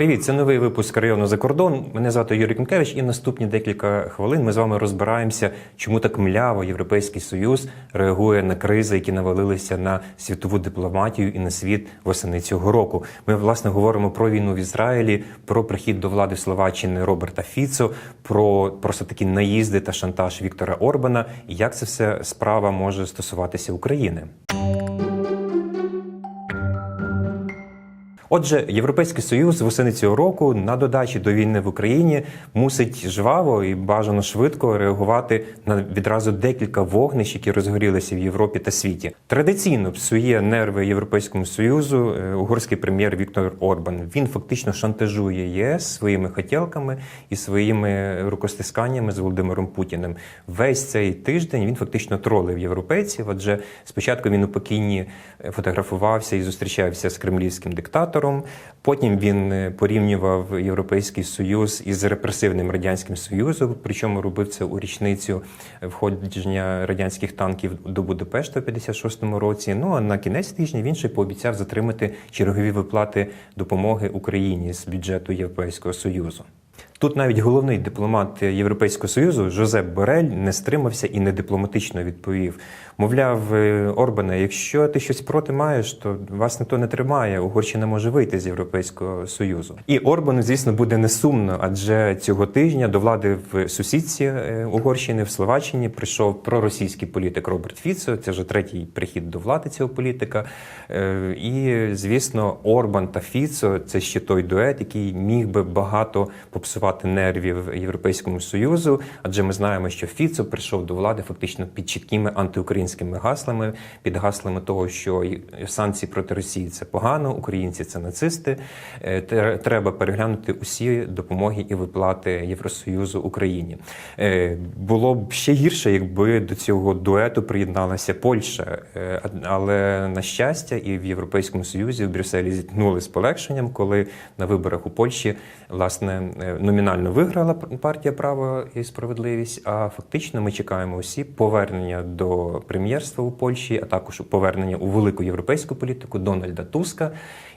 Привіт, це новий випуск району за кордон. Мене звати Юрій Кункевич, і наступні декілька хвилин ми з вами розбираємося, чому так мляво Європейський Союз реагує на кризи, які навалилися на світову дипломатію і на світ восени цього року. Ми власне говоримо про війну в Ізраїлі, про прихід до влади Словаччини Роберта Фіцо, про просто такі наїзди та шантаж Віктора Орбана, і як це все справа може стосуватися України. Отже, Європейський Союз восени цього року на додачі до війни в Україні мусить жваво і бажано швидко реагувати на відразу декілька вогнищ, які розгорілися в Європі та світі. Традиційно псує нерви Європейському Союзу е, угорський прем'єр Віктор Орбан. Він фактично шантажує ЄС своїми хотілками і своїми рукостисканнями з Володимиром Путіним. Весь цей тиждень він фактично тролив європейців. Адже спочатку він у Пекіні фотографувався і зустрічався з кремлівським диктатором. Потім він е, порівнював Європейський Союз із репресивним радянським Союзом, причому робив це у річницю входження радянських танків до Будапешта в 56-му році. Ну а на кінець тижня він ще пообіцяв затримати чергові виплати допомоги Україні з бюджету Європейського Союзу. Тут навіть головний дипломат Європейського союзу Жозеп Борель не стримався і не дипломатично відповів. Мовляв, е, Орбане, якщо ти щось проти маєш, то вас ніхто не тримає. Угорщина може вийти з Європейського союзу. І Орбану, звісно, буде несумно, адже цього тижня до влади в сусідці е, Угорщини в Словаччині прийшов проросійський політик Роберт Фіцо. Це вже третій прихід до влади цього політика. Е, І звісно, Орбан та Фіцо це ще той дует, який міг би багато попсувати нервів Європейському Союзу, адже ми знаємо, що Фіцо прийшов до влади фактично під чіткими антиукраїнськими гаслами, під гаслами того, що санкції проти Росії це погано, українці це нацисти. Е, Треба переглянути усі допомоги і виплати Євросоюзу Україні. Е, Було б ще гірше, якби до цього дуету приєдналася Польща, Е, але на щастя, і в Європейському Союзі в Брюсселі зіткнули з полегшенням, коли на виборах у Польщі власне е, номінально виграла партія Право і справедливість. А фактично ми чекаємо усі повернення до прем'єрства у Польщі, а також повернення у велику європейську політику Дональда Туска.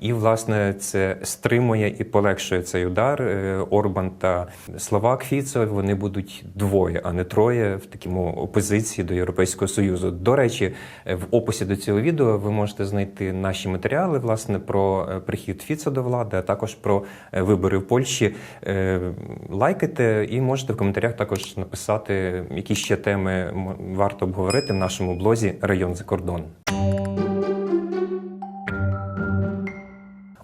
І власне це стримує і полегшує цей удар. Е, Орбан та Словак Фіцо вони будуть двоє, а не троє в такому опозиції до Європейського Союзу. До речі, в описі до цього відео ви можете знайти наші матеріали власне про е, прихід Фіцо до влади, а також про е, вибори в Польщі. Лайкайте і можете в коментарях також написати, які ще теми варто обговорити в нашому блозі Район за кордон.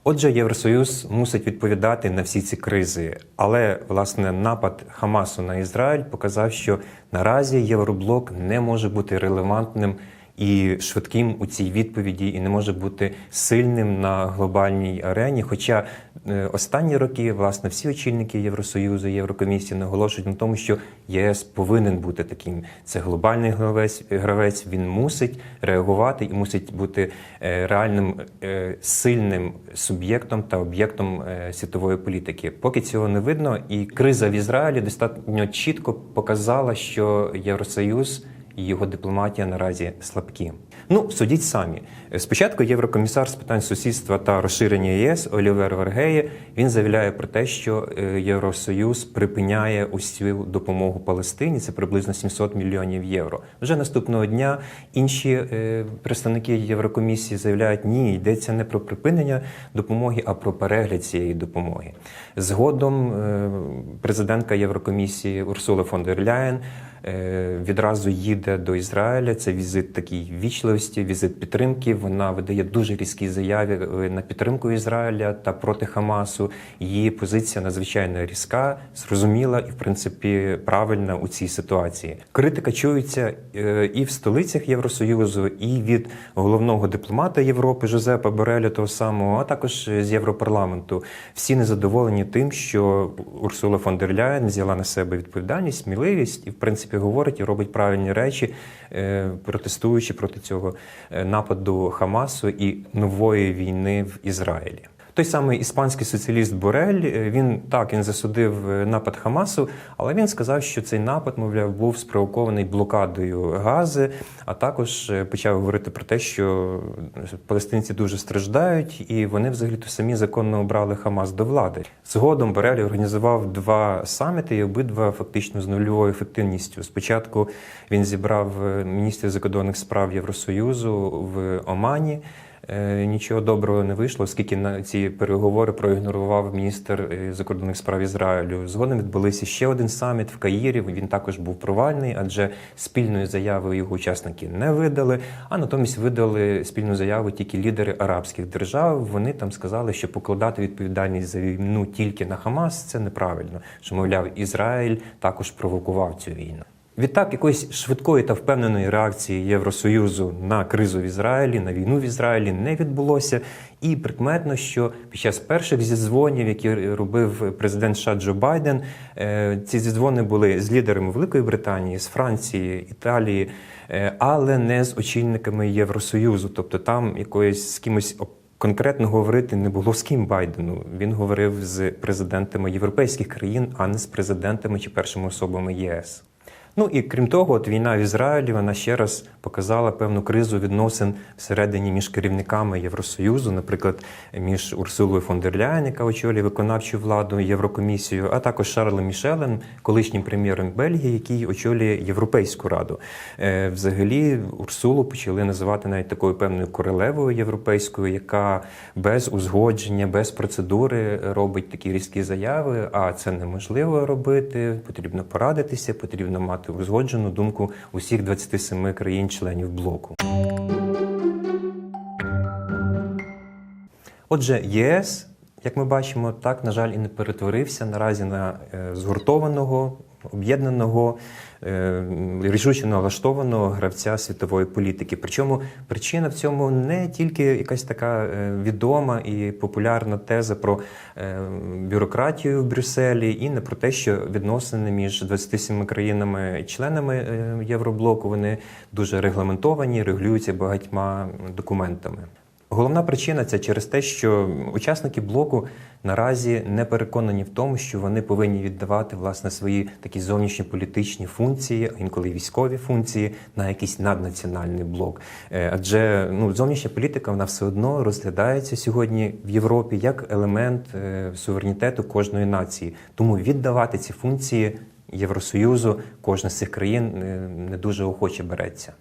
Отже, Євросоюз мусить відповідати на всі ці кризи, але власне напад Хамасу на Ізраїль показав, що наразі Євроблок не може бути релевантним і швидким у цій відповіді, і не може бути сильним на глобальній арені. Хоча е, останні роки, власне, всі очільники Євросоюзу, Єврокомісії наголошують на тому, що ЄС повинен бути таким. Це глобальний гравець, гравець. Він мусить реагувати і мусить бути е, реальним е, сильним суб'єктом та об'єктом світової політики. Поки цього не видно, і криза в Ізраїлі достатньо чітко показала, що Євросоюз його дипломатія наразі слабкі. Ну, судіть самі. Спочатку єврокомісар з питань сусідства та розширення ЄС Олівер Вергеє він заявляє про те, що е, Євросоюз припиняє усю допомогу Палестині. Це приблизно 700 мільйонів євро. Вже наступного дня інші е, представники Єврокомісії заявляють, ні, йдеться не про припинення допомоги, а про перегляд цієї допомоги. Згодом е, президентка Єврокомісії Урсула фон дер Ляєн відразу їде до Ізраїля. Це візит такий вічливості, візит підтримки. Вона видає дуже різкі заяви е, на підтримку Ізраїля та проти Хамасу. Її позиція надзвичайно різка, зрозуміла і, в принципі, правильна у цій ситуації. Критика чується е, і в столицях Євросоюзу, і від головного дипломата Європи Жозепа Бореля, того самого, а також з Європарламенту. Всі незадоволені тим, що Урсула фон дер Ляєн взяла на себе відповідальність, сміливість і, в принципі, говорить і робить правильні речі, е, протестуючи проти цього е, нападу Хамасу і нової війни в Ізраїлі. Той самий іспанський соціаліст Борель, е, він так він засудив е, напад Хамасу, але він сказав, що цей напад, мовляв, був спровокований блокадою Гази, а також е, почав говорити про те, що палестинці дуже страждають, і вони взагалі-то самі законно обрали Хамас до влади. Згодом Борель організував два саміти, і обидва фактично з нульовою ефективністю. Спочатку він зібрав міністрів закордонних справ Євросоюзу в Омані. Е, Нічого доброго не вийшло, оскільки на ці переговори проігнорував міністр е, закордонних справ Ізраїлю. Згодом відбулися ще один саміт в Каїрі. Він також був провальний, адже спільної заяви його учасники не видали. А натомість видали спільну заяву тільки лідери арабських держав. Вони там сказали, що покладати відповідальність за війну тільки на Хамас це неправильно. Що мовляв, Ізраїль також провокував цю війну. Відтак, якоїсь швидкої та впевненої реакції Євросоюзу на кризу в Ізраїлі, на війну в Ізраїлі не відбулося. І прикметно, що під час перших зідзвонів, які робив президент США Джо Байден, е, ці зідзвони були з лідерами Великої Британії, з Франції, Італії, е, але не з очільниками Євросоюзу. Тобто там якоїсь з кимось конкретно говорити не було з ким Байдену. Він говорив з президентами європейських країн, а не з президентами чи першими особами ЄС. Ну і крім того, от війна в Ізраїлі вона ще раз показала певну кризу відносин всередині між керівниками Євросоюзу, наприклад, між Урсулою фон дер Ляєн, яка очолює виконавчу владу Єврокомісію, а також Шарлем Мішелем, колишнім прем'єром Бельгії, який очолює Європейську раду. Е, Взагалі, Урсулу почали називати навіть такою певною королевою європейською, яка без узгодження, без процедури робить такі різкі заяви. А це неможливо робити. Потрібно порадитися, потрібно мати узгоджену думку усіх 27 країн-членів блоку. Отже, ЄС, як ми бачимо, так на жаль і не перетворився наразі на е, згуртованого, об'єднаного, е, рішуче налаштованого гравця світової політики. Причому причина в цьому не тільки якась така е, відома і популярна теза про е, бюрократію в Брюсселі, і не про те, що відносини між 27 країнами-членами е, Євроблоку вони дуже регламентовані, регулюються багатьма документами. Головна причина це через те, що учасники блоку наразі не переконані в тому, що вони повинні віддавати власне свої такі зовнішньополітичні функції, а інколи військові функції на якийсь наднаціональний блок. Е, Адже ну зовнішня політика вона все одно розглядається сьогодні в Європі як елемент е, суверенітету кожної нації. Тому віддавати ці функції Євросоюзу кожна з цих країн е, не дуже охоче береться.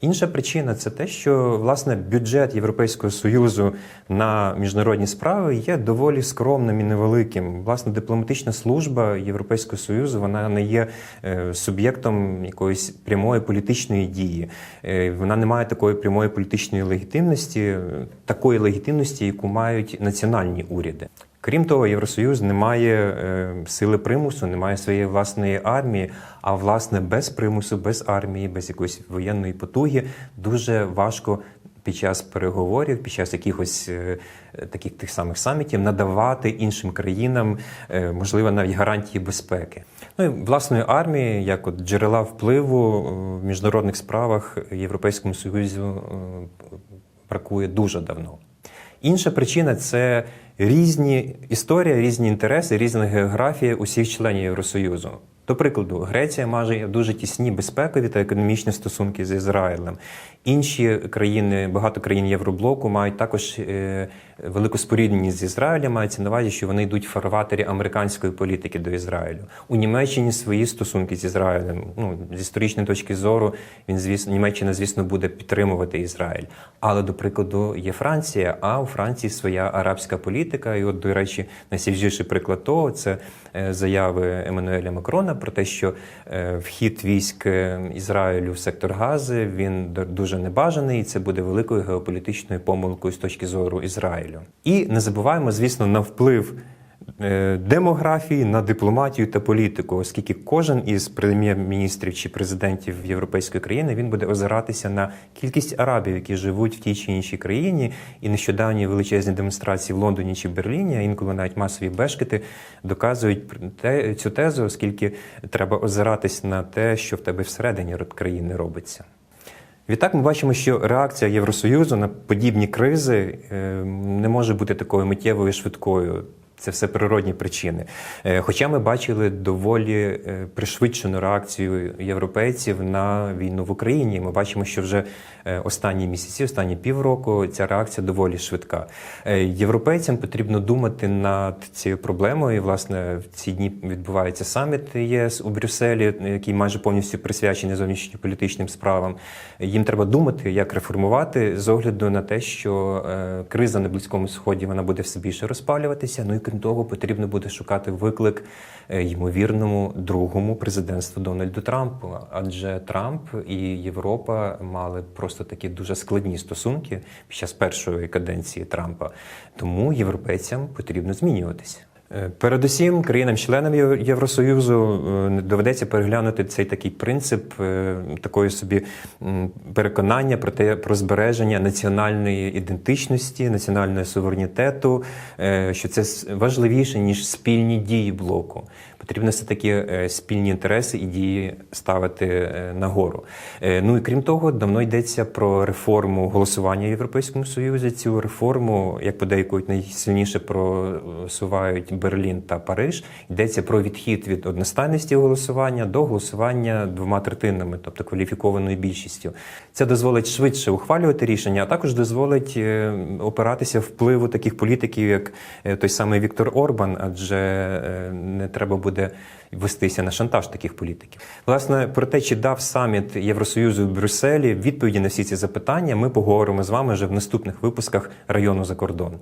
Інша причина це те, що власне бюджет Європейського союзу на міжнародні справи є доволі скромним і невеликим. Власне, дипломатична служба Європейського союзу вона не є е, суб'єктом якоїсь прямої політичної дії. Е, Вона не має такої прямої політичної легітимності, такої легітимності, яку мають національні уряди. Крім того, Євросоюз не має е, сили примусу, не має своєї власної армії. А власне без примусу, без армії, без якоїсь воєнної потуги дуже важко під час переговорів, під час якихось е, таких тих самих самітів надавати іншим країнам, е, можливо, навіть гарантії безпеки. Ну і власної армії, як от джерела впливу в міжнародних справах Європейському Союзу бракує дуже давно. Інша причина це різні історії, різні інтереси, різна географія усіх членів Євросоюзу. До прикладу, Греція має дуже тісні безпекові та економічні стосунки з Ізраїлем. Інші країни, багато країн Євроблоку мають також е, велику спорідненість з Ізраїлем. Мається на увазі, що вони йдуть в фарватері американської політики до Ізраїлю. У Німеччині свої стосунки з Ізраїлем. Ну з історичної точки зору він звісно, Німеччина, звісно, буде підтримувати Ізраїль. Але до прикладу є Франція. А у Франції своя арабська політика. І, от, до речі, найсвіжіший приклад того це е, заяви Еммануеля Макрона про те, що е, вхід військ е, Ізраїлю в сектор Гази він дуже небажаний, і це буде великою геополітичною помилкою з точки зору Ізраїлю. І не забуваємо, звісно, на вплив. Е, Демографії на дипломатію та політику, оскільки кожен із прем'єр-міністрів чи президентів європейської країни він буде озиратися на кількість арабів, які живуть в тій чи іншій країні, і нещодавні величезні демонстрації в Лондоні чи Берліні, а інколи навіть масові бешкети доказують цю тезу, оскільки треба озиратись на те, що в тебе всередині країни робиться. Відтак ми бачимо, що реакція Євросоюзу на подібні кризи е, не може бути такою миттєвою і швидкою. Це все природні причини. Е, Хоча ми бачили доволі е, пришвидшену реакцію європейців на війну в Україні. Ми бачимо, що вже е, останні місяці, останні півроку ця реакція доволі швидка. Європейцям потрібно думати над цією проблемою. Власне, в ці дні відбувається саміт ЄС у Брюсселі, який майже повністю присвячений зовнішньополітичним справам. Їм треба думати, як реформувати з огляду на те, що криза на Близькому Сході вона буде все більше розпалюватися. Ну і крім того, потрібно буде шукати виклик е, ймовірному другому президентству Дональду Трампу. Адже Трамп і Європа мали просто такі дуже складні стосунки під час першої каденції Трампа. Тому європейцям потрібно змінюватися. Передусім, країнам-членам Євросоюзу е, доведеться переглянути цей такий принцип е, такої собі переконання про те про збереження національної ідентичності, національного суверенітету, е, що це важливіше ніж спільні дії блоку. Потрібно все таки е, спільні інтереси і дії ставити е, нагору. Е, Ну і крім того, давно йдеться про реформу голосування в Європейському Союзі. Цю реформу, як подейкують, найсильніше просувають Берлін та Париж. Йдеться про відхід від одностайності голосування до голосування двома третинами, тобто кваліфікованою більшістю. Це дозволить швидше ухвалювати рішення, а також дозволить опиратися впливу таких політиків, як той самий Віктор Орбан, адже не треба буде вестися на шантаж таких політиків. Власне, про те, чи дав саміт Євросоюзу в Брюсселі відповіді на всі ці запитання, ми поговоримо з вами вже в наступних випусках району за кордон.